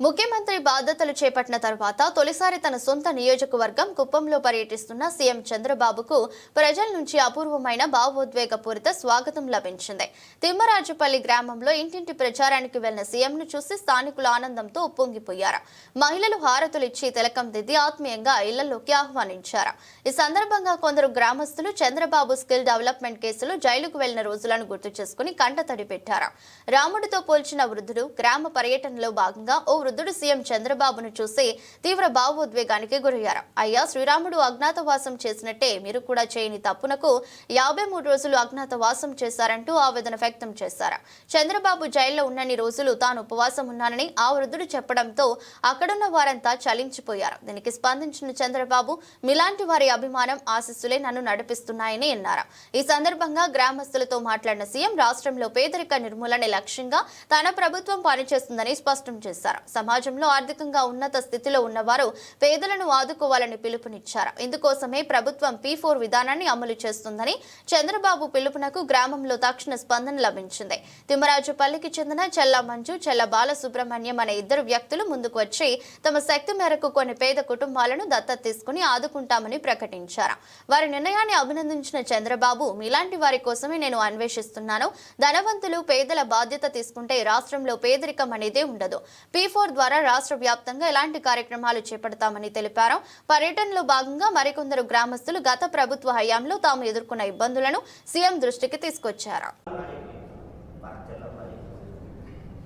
ముఖ్యమంత్రి బాధ్యతలు చేపట్టిన తర్వాత తొలిసారి తన సొంత నియోజకవర్గం కుప్పంలో పర్యటిస్తున్న సీఎం చంద్రబాబుకు ప్రజల నుంచి అపూర్వమైన భావోద్వేగపూరిత స్వాగతం లభించింది. తిమ్మరాజుపల్లి గ్రామంలో ఇంటింటి ప్రచారానికి వెళ్ళిన సీఎంను చూసి స్థానికులు ఆనందంతో ఉప్పొంగిపోయారు. మహిళలు హారతులు ఇచ్చి తిలకం దిద్ది ఆత్మీయంగా ఇళ్ళలోకి ఆహ్వానించారు. ఈ సందర్భంగా కొందరు గ్రామస్తులు చంద్రబాబు స్కిల్ డెవలప్మెంట్ కేసులో జైలుకు వెళ్ళిన రోజులను గుర్తు చేసుకుని కంటతడి పెట్టారు. రాముడితో పోల్చిన వృద్ధుడు గ్రామ పర్యటనలో భాగంగా ఓ వృద్ధుడు సీఎం చంద్రబాబును చూసి తీవ్ర భావోద్వేగానికి గురయ్యారు. అయ్యా శ్రీరాముడు అజ్ఞాతవాసం చేసినట్టే మీరు కూడా చేయని తప్పునకు యాభై మూడు రోజులు అజ్ఞాతవాసం చేశారంటూ ఆవేదన వ్యక్తం చేశారు. చంద్రబాబు జైల్లో ఉన్నన్ని రోజులు తాను ఉపవాసం ఉన్నానని ఆ వృద్ధుడు చెప్పడంతో అక్కడున్న వారంతా చలించిపోయారు. దీనికి స్పందించిన చంద్రబాబు మిలాంటి వారి అభిమానం ఆశస్సులే నన్ను నడిపిస్తున్నాయని అన్నారు. ఈ సందర్భంగా గ్రామస్తులతో మాట్లాడిన సీఎం రాష్ట్రంలో పేదరిక నిర్మూలనే లక్ష్యంగా తన ప్రభుత్వం పనిచేస్తుందని స్పష్టం చేశారు. సమాజంలో ఆర్థికంగా ఉన్నత స్థితిలో ఉన్నవారు పేదలను ఆదుకోవాలని పిలుపునిచ్చారు. ఇందుకోసమే ప్రభుత్వం పీ ఫోర్ విధానాన్ని అమలు చేస్తుందని చంద్రబాబు పిలుపునకు గ్రామంలో తక్షణ స్పందన లభించింది. తిమ్మరాజుపల్లికి చెందిన చెల్ల మంజు చెల్ల బాలసుబ్రహ్మణ్యం అనే ఇద్దరు వ్యక్తులు ముందుకు వచ్చి తమ శక్తి మేరకు కొన్ని పేద కుటుంబాలను దత్తత తీసుకుని ఆదుకుంటామని ప్రకటించారు. వారి నిర్ణయాన్ని అభినందించిన చంద్రబాబు మీలాంటి వారి కోసమే నేను అన్వేషిస్తున్నాను. ధనవంతులు పేదల బాధ్యత తీసుకుంటే రాష్ట్రంలో పేదరికం అనేదే ఉండదు. పీ ఫోర్ ద్వారా రాష్ట్ర వ్యాప్తంగా ఎలాంటి కార్యక్రమాలు చేపడతామని తెలిపారు. పర్యటనలో భాగంగా మరికొందరు గ్రామస్తులు గత ప్రభుత్వ హయాంలో తాము ఎదుర్కొన్న ఇబ్బందులను సీఎం దృష్టికి తీసుకొచ్చారు.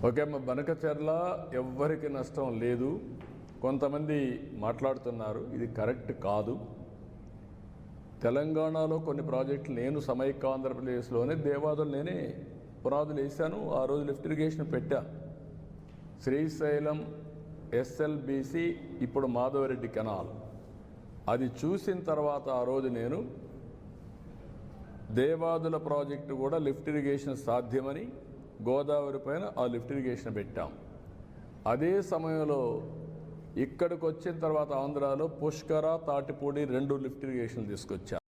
ఓకే బనకచర్ల ఎవ్వరికి నష్టం లేదు. కొంతమంది మాట్లాడుతున్నారు ఇది కరెక్ట్ కాదు. తెలంగాణలో కొన్ని ప్రాజెక్టులు నేను సమైక్య ఆంధ్రప్రదేశ్లోనే దేవాదులు నేనే పునాదులు వేశాను ఆ రోజు లిఫ్ట్ ఇరిగేషన్ పెట్టా. శ్రీశైలం ఎస్ఎల్బిసి ఇప్పుడు మాధవరెడ్డి కెనాల్. అది చూసిన తర్వాత ఆ రోజు నేను దేవాదుల ప్రాజెక్టు కూడా లిఫ్ట్ ఇరిగేషన్ సాధ్యమని గోదావరి పైన ఆ లిఫ్ట్ ఇరిగేషన్ పెట్టాం. అదే సమయంలో ఇక్కడికి వచ్చిన తర్వాత ఆంధ్రాలో పుష్కర తాటిపూడి రెండు లిఫ్ట్ ఇరిగేషన్ తీసుకొచ్చాం.